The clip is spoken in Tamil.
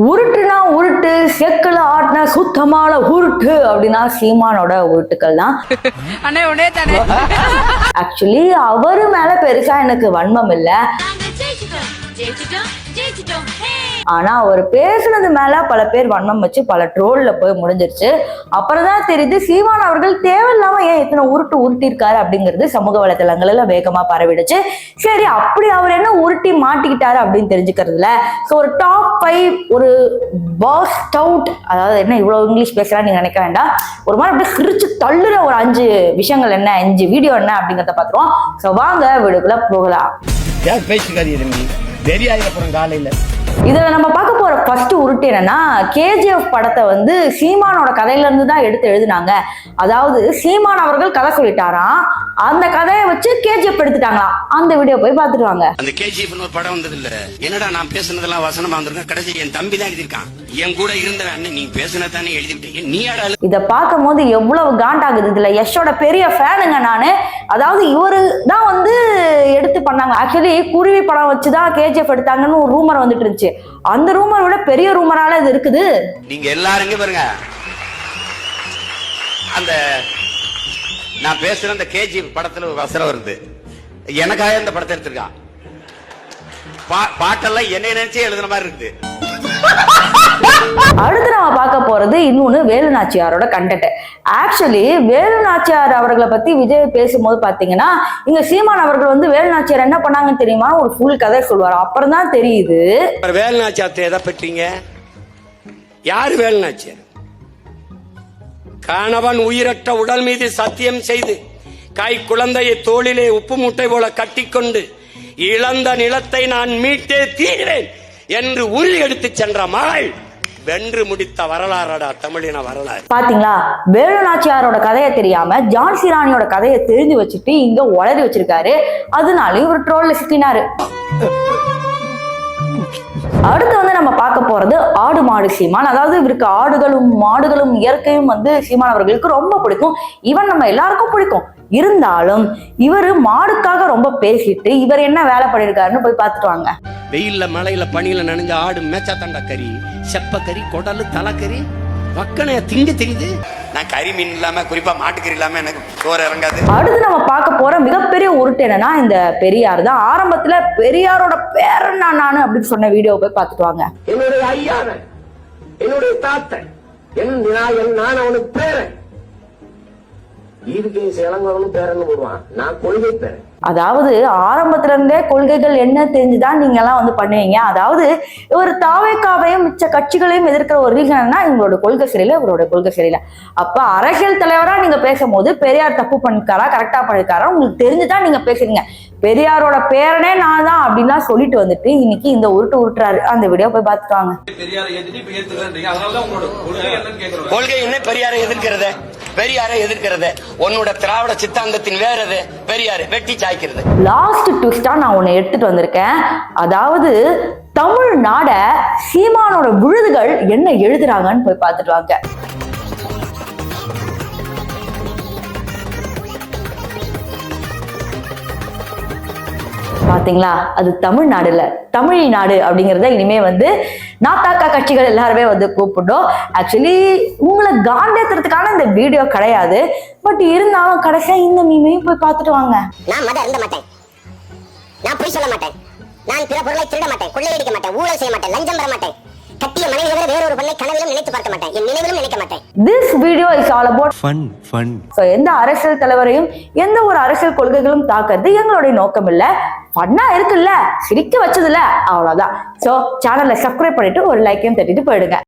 உருட்டுனா உருட்டு செக்குல ஆட்டின சுத்தமான உருட்டு அப்படின்னா சீமானோட உருட்டுக்கள் தான் அண்ணே உடனே தானே. ஆக்சுவலி அவரு மேல பெருசா எனக்கு வன்மம் இல்ல. ஆனா அவர் பேசுனது மேல பல பேர் வண்ணம் வச்சு பல ட்ரோல்ல போய் முடிஞ்சிருச்சு. அப்புறம் தான் தெரியுது சீமான் அவர்கள் தேவையில்லாம ஏன் இத்தனை உருட்டு உருட்டிருக்காரு அப்படிங்கிறது சமூக வலைதளங்கள்ல வேகமா பரவிடுச்சு. சரி அப்படி அவர் என்ன உருட்டி மாட்டிக்கிட்டாரு அப்படின்னு தெரிஞ்சுக்கிறதுல. ஸோ ஒரு டாப் ஃபைவ் ஒரு பாஸ் அவுட் அதாவது என்ன இவ்வளவு இங்கிலீஷ் பேசுறான்னு நீங்க நினைக்க வேண்டாம். ஒரு மாதிரி அப்படியே சிரிச்சு தள்ளுற ஒரு அஞ்சு விஷயங்கள் என்ன அஞ்சு வீடியோ என்ன அப்படிங்கிறத பார்த்துருவோம். ஸோ வாங்க வீடுக்குள்ள போகலாம். யார் பேச்சுக்காரி காலையில். இதுல நம்ம பார்க்க போற ஃபர்ஸ்ட் உருட்டு என்னன்னா கேஜிஎஃப் படத்தை வந்து சீமானோட கதையில இருந்து தான் எடுத்து எழுதினாங்க. அதாவது சீமான் அவர்கள் கதை சொல்லிட்டாராம். அந்த கதையை வச்சு கேஜிஎஃப் எடுத்துட்டாங்களாம். அந்த வீடியோ போய் பார்த்துட்டு வாங்க. அந்த கேஜிஎஃப்னு ஒரு படம் வந்தது இல்ல என்னடா நான் பேசுனதெல்லாம் வசனமா வந்திருக்கேன் கடைசி என் தம்பி தான் எழுதியிருக்கான். என் கூட இருந்தவன் அண்ணன் நீ பேசுனதானே தானே எழுதிவிட்டீங்க நீ இதை பார்க்கும்போது எவ்வளவு காண்டாகுது. இதுல யஷோட பெரிய ஃபேனுங்க நானு. அதாவது இவரு தான் வந்து எடுத்து பண்ணாங்க. ஆக்சுவலி குருவி படம் வச்சுதான் கேஜிஎஃப் எடுத்தாங்கன்னு ஒரு ரூமர் வந்துட்டு இருந்துச்சு. அந்த ரூமரை விட பெரிய ரூமரால இது இருக்குது. நீங்க எல்லாரும் பாருங்க. அந்த நான் பேசுற அந்த கேஜிஎஃப் படத்துல ஒரு வசனம் வருது. எனக்காக இந்த படத்தை எடுத்திருக்கான். பா- பாட்டெல்லாம் என்ன நினைச்சே எழுதுன மாதிரி இருக்குது. அடுத்து நம்ம பார்க்க போறது இன்னொன்னு வேலு நாச்சியாரோட கண்டென்ட் ஆக்சுவலி வேலு நாச்சியார் அவர்களை பத்தி விஜய் பேசும்போது பாத்தீங்கன்னா இங்க சீமான் அவர்கள் வந்து வேலு நாச்சியார் என்ன பண்ணாங்கன்னு தெரியுமா? ஒரு ஃபுல் கதை சொல்லுவார். அப்புறம் தான் தெரியுது வேலுநாச்சியார் எதை பெற்றீங்க? யார் வேலுநாச்சியார்? கணவன் உயிரற்ற உடல் மீது சத்தியம் செய்து கை குழந்தையை தோளிலே உப்பு முட்டை போல கட்டிக்கொண்டு இழந்த நிலத்தை நான் மீட்டே தீர்வேன் என்று உறுதி எடுத்துச் சென்ற மகள் வென்று முடித்த வரலாறடா தமிழின வரலாறு. பாத்தீங்களா? வேலு நாச்சியாரோட கதையை தெரியாம ஜான்சி ராணியோட கதையை தெரிஞ்சு வச்சுட்டு இங்க உளறி வச்சிருக்காரு. அதனால இவர் ட்ரோல்ல சிக்கினாரு. அடுத்து வந்து நம்ம பார்க்க போறது ஆடு மாடு சீமான். அதாவது இவருக்கு ஆடுகளும் மாடுகளும் இயற்கையும் வந்து சீமான் அவர்களுக்கு ரொம்ப பிடிக்கும். இவன் நம்ம எல்லாருக்கும் பிடிக்கும். இருந்தாலும் இவர் மாடுக்காக ரொம்ப பேசிட்டு இவர் என்ன வேலை பண்ணிருக்காருன்னு போய் பார்த்துட்டு வாங்க. வெயில்ல மழையில பனியில நனைஞ்ச ஆடு மேச்சா தண்டா கறி. செப்ப கறி குடலு தலைக்கறி மக்கனை திங்க தெரியுது? நான் கறி மீன் இல்லாம குறிப்பா மாட்டுக்கறி இல்லாம எனக்கு சோறு இறங்காது. அடுத்து நம்ம பார்க்க போற மிகப்பெரிய உருட்டு என்னன்னா இந்த பெரியார் தான். ஆரம்பத்துல பெரியாரோட பேரன் நான் நானு அப்படின்னு சொன்ன வீடியோ போய் பார்த்துட்டு வாங்க. என்னுடைய ஐயானன் என்னுடைய தாத்தன் என் நான் அவனுக்கு பேரன். இதுக்கு சேலங்கவனும் பேரன் போடுவான். நான் கொள்கை பேரன். அதாவது ஆரம்பத்துல இருந்தே கொள்கைகள் என்ன தெரிஞ்சுதான் நீங்க எல்லாம் வந்து பண்ணுவீங்க. அதாவது ஒரு தாவேக்காவையும் மிச்ச கட்சிகளையும் எதிர்க்கிற ஒரு ரீசன்னா இவங்களோட கொள்கை சரியில்லை இவரோட கொள்கை சரியில்லை. அப்ப அரசியல் தலைவரா நீங்க பேசும்போது பெரியார் தப்பு பண்ணிருக்காரா கரெக்டா பண்ணிருக்காரா உங்களுக்கு தெரிஞ்சுதான் நீங்க பேசுறீங்க. பெரியாரோட பேரனே நான் தான் அப்படின்லாம் சொல்லிட்டு வந்துட்டு இன்னைக்கு இந்த உருட்டு உருட்டுறாரு. அந்த வீடியோ போய் கேக்குறோம். கொள்கை என்ன பெரியாரை எதிர்க்கிறது? பெரியாரை எதிர்க்கிறது. உன்னோட திராவிட சித்தாந்தத்தின் வேறது பெரியாரு வெட்டி சாய்க்கிறது. லாஸ்ட் ட்விஸ்டா நான் உன்னை எடுத்துட்டு வந்திருக்கேன். அதாவது தமிழ்நாட சீமானோட விழுதுகள் என்ன எழுதுறாங்கன்னு போய் பார்த்துட்டு வாங்க. பாத்தீங்களா அது தமிழ்நாடு இல்ல. தமிழ்நாடு அப்படிங்கறத இனிமே வந்து நாத்தாக்கா கட்சிகள் எல்லாருமே வந்து கூப்பிட்டோம் ஆக்சுவலி உங்களை காண்டேத்துறதுக்கான இந்த வீடியோ கிடையாது. பட் இருந்தாலும் கடைசியா இந்த மீமையும் போய் பார்த்துட்டு வாங்க. நான் மத இருந்த மாட்டேன். நான் போய் சொல்ல மாட்டேன். நான் பிற பொருளை திருட மாட்டேன். கொள்ளையடிக்க மாட்டேன். ஊழல் செய்ய மாட்டேன். லஞ்சம் பெற மாட்டேன். கட்டிய மனைவி தவிர வேறொரு பெண்ணை கனவிலும் நினைத்து பார்க்க மாட்டேன். என் நினைவிலும் நினைக்க மாட்டேன். This video is all about fun fun so எந்த அரசியல் தலைவரையும் எந்த ஒரு அரசியல் கொள்கைகளும் தாக்குறது எங்களுடைய நோக்கம் இல்ல ஃபன்னா இருக்குல்ல. சிரிக்க வச்சதுல அவ்வளவுதான். ஸோ சேனலை சப்ஸ்கிரைப் பண்ணிட்டு ஒரு லைக்கையும் தட்டிட்டு போயிடுங்க.